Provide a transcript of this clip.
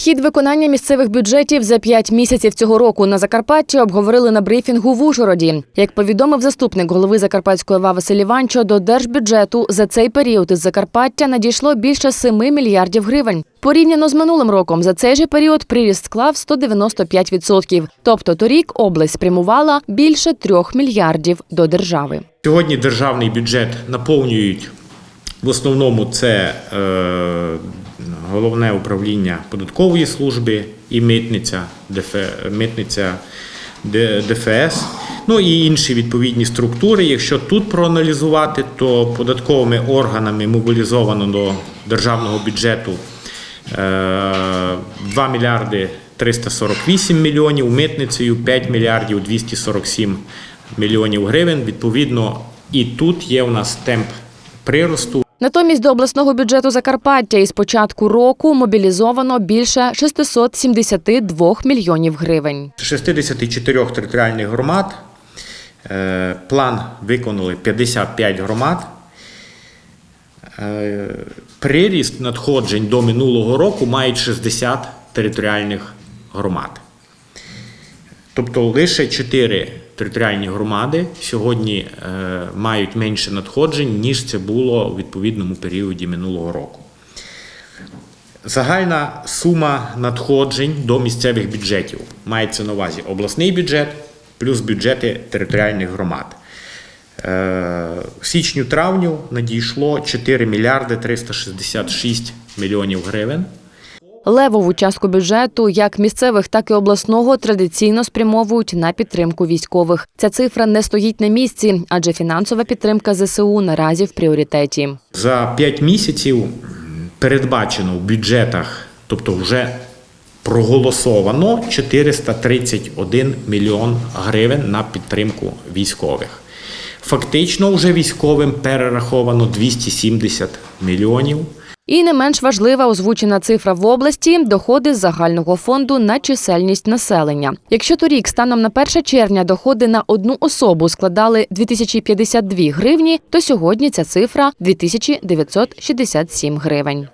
Хід виконання місцевих бюджетів за п'ять місяців цього року на Закарпатті обговорили на брифінгу в Ужгороді. Як повідомив заступник голови Закарпатської ОВА Василь Іванчо, до держбюджету за цей період із Закарпаття надійшло більше 7 мільярдів гривень. Порівняно з минулим роком за цей же період приріст склав 195%. Тобто торік область спрямувала більше 3 мільярдів до держави. Сьогодні державний бюджет наповнюють в основному це е, головне управління податкової служби і митниця, митниця ДФС, ну і інші відповідні структури. Якщо тут проаналізувати, то податковими органами мобілізовано до державного бюджету е, 2 мільярди 348 мільйонів, митницею 5 мільярдів 247 мільйонів гривень. Відповідно, і тут є у нас темп приросту. Натомість до обласного бюджету Закарпаття із початку року мобілізовано більше 672 мільйонів гривень. З 64 територіальних громад е, план виконали 55 громад. Е, Приріст надходжень до минулого року мають 60 територіальних громад. Тобто лише 4 територіальні громади сьогодні е, мають менше надходжень, ніж це було у відповідному періоді минулого року. Загальна сума надходжень до місцевих бюджетів мається на увазі обласний бюджет плюс бюджети територіальних громад. Е, В січню-травню надійшло 4 мільярди 366 мільйонів гривень. Левову частку бюджету, як місцевих, так і обласного, традиційно спрямовують на підтримку військових. Ця цифра не стоїть на місці, адже фінансова підтримка ЗСУ наразі в пріоритеті. За 5 місяців передбачено в бюджетах, тобто вже проголосовано 431 мільйон гривень на підтримку військових. Фактично, вже військовим перераховано 270 мільйонів. І не менш важлива озвучена цифра в області доходи з загального фонду на чисельність населення. Якщо торік станом на 1 червня доходи на одну особу складали 2052 гривні, то сьогодні ця цифра 2967 гривень.